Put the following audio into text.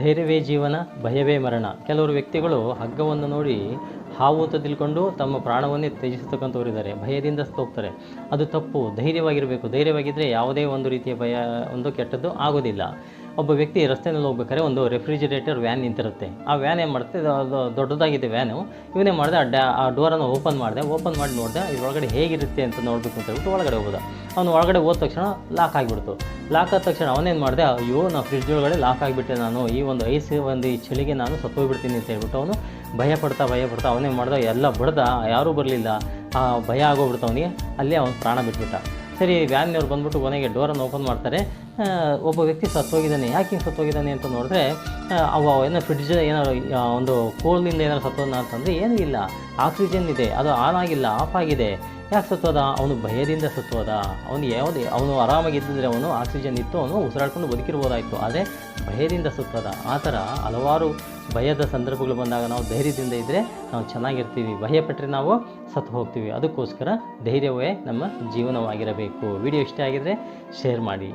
ಧೈರ್ಯವೇ ಜೀವನ, ಭಯವೇ ಮರಣ. ಕೆಲವರು ವ್ಯಕ್ತಿಗಳು ಹಗ್ಗವನ್ನು ನೋಡಿ ಹಾವು ತಿಳ್ಕೊಂಡು ತಮ್ಮ ಪ್ರಾಣವನ್ನೇ ತ್ಯಜಿಸತಕ್ಕಂಥವರಿದ್ದಾರೆ. ಭಯದಿಂದ ಹೋಗ್ತಾರೆ ಅದು ತಪ್ಪು. ಧೈರ್ಯವಾಗಿರಬೇಕು. ಧೈರ್ಯವಾಗಿದ್ದರೆ ಯಾವುದೇ ಒಂದು ರೀತಿಯ ಭಯ, ಒಂದು ಕೆಟ್ಟದ್ದು ಆಗೋದಿಲ್ಲ. ಒಬ್ಬ ವ್ಯಕ್ತಿ ರಸ್ತೆಯಲ್ಲಿ ಹೋಗ್ಬೇಕಾದ್ರೆ ಒಂದು ರೆಫ್ರಿಜಿರೇಟರ್ ವ್ಯಾನ್ ನಿಂತಿರುತ್ತೆ. ಆ ವ್ಯಾನ್ ಏನು ಮಾಡುತ್ತೆ ಅದು- ದೊಡ್ಡದಾಗಿದೆ ವ್ಯಾನು. ಇವನೇ ಮಾಡಿದೆ, ಆ ಡ್ಯಾ, ಆ ಡೋರನ್ನು ಓಪನ್ ಮಾಡಿದೆ. ಓಪನ್ ಮಾಡಿ ನೋಡಿದೆ, ಇದ್ರೊಳಗಡೆ ಹೇಗಿರುತ್ತೆ ಅಂತ ನೋಡಬೇಕು ಅಂತ ಹೇಳ್ಬಿಟ್ಟು ಒಳಗಡೆ ಹೋದ ಅವನು ಒಳಗಡೆ ಹೋದ ತಕ್ಷಣ ಲಾಕ್ ಆಗಿಬಿಡ್ತು. ಲಾಕ್ ಆದ ತಕ್ಷಣ ಅವನೇನು ಮಾಡಿದೆ, ಅಯ್ಯೋ, ನಾ ಫ್ರಿಡ್ಜ್ ಒಳಗಡೆ ಲಾಕ್ ಆಗಿಬಿಟ್ಟೆ ನಾನು. ಈ ಒಂದು ಐಸ್ ಒಂದು ಈ ಚಳಿಗೆ ನಾನು ಸತ್ತೋಗ್ಬಿಡ್ತೀನಿ ಅಂತ ಹೇಳ್ಬಿಟ್ಟು ಅವನು ಭಯ ಪಡ್ತಾ ಭಯ ಪಡ್ತಾ ಅವನೇ ಮಾಡ್ದ, ಎಲ್ಲ ಬಡ್ದ, ಯಾರೂ ಬರಲಿಲ್ಲ. ಭಯ ಆಗೋಗ್ಬಿಡ್ತು ಅವನಿಗೆ. ಅಲ್ಲಿ ಅವನು ಪ್ರಾಣ ಬಿಟ್ಬಿಟ್ಟ. ಸರಿ ವ್ಯಾನ್ನವ್ರು ಬಂದ್ಬಿಟ್ಟು ಕೊನೆಗೆ ಡೋರನ್ನು ಓಪನ್ ಮಾಡ್ತಾರೆ. ಒಬ್ಬ ವ್ಯಕ್ತಿ ಸತ್ತೋಗಿದ್ದಾನೆ. ಯಾಕೆ ಹಿಂಗೆ ಸತ್ತೋಗಿದ್ದಾನೆ ಅಂತ ನೋಡಿದ್ರೆ ಅವ ಏನೋ ಫ್ರಿಡ್ಜ್ ಏನೋ ಒಂದು ಕೋಲ್ನಿಂದ ಏನಾರು ಸತ್ತೋದ ಅಂತಂದರೆ ಏನೂ ಇಲ್ಲ. ಆಕ್ಸಿಜನ್ ಇದೆ. ಅದು ಆನ್ ಆಗಿಲ್ಲ ಆಫ್ ಆಗಿದೆ. ಯಾಕೆ ಸತ್ತೋದ? ಅವನು ಭಯದಿಂದ ಸತ್ತೋದ. ಅವನು ಯಾವುದೇ, ಅವನು ಆರಾಮಾಗಿದ್ದಿದ್ರೆ ಅವನು ಆಕ್ಸಿಜನ್ ಇತ್ತು, ಅವನು ಉಸಿರಾಡ್ಕೊಂಡು ಬದುಕಿರ್ಬೋದಾಯಿತು. ಆದರೆ ಭಯದಿಂದ ಸತ್ತೋದ. ಆ ಥರ ಹಲವಾರು ಭಯದ ಸಂದರ್ಭಗಳು ಬಂದಾಗ ನಾವು ಧೈರ್ಯದಿಂದ ಇದ್ದರೆ ನಾವು ಚೆನ್ನಾಗಿರ್ತೀವಿ. ಭಯಪಟ್ಟರೆ ನಾವು ಸತ್ತು ಹೋಗ್ತೀವಿ. ಅದಕ್ಕೋಸ್ಕರ ಧೈರ್ಯವೇ ನಮ್ಮ ಜೀವನವಾಗಿರಬೇಕು. ವಿಡಿಯೋ ಇಷ್ಟ ಆಗಿದ್ದರೆ ಶೇರ್ ಮಾಡಿ.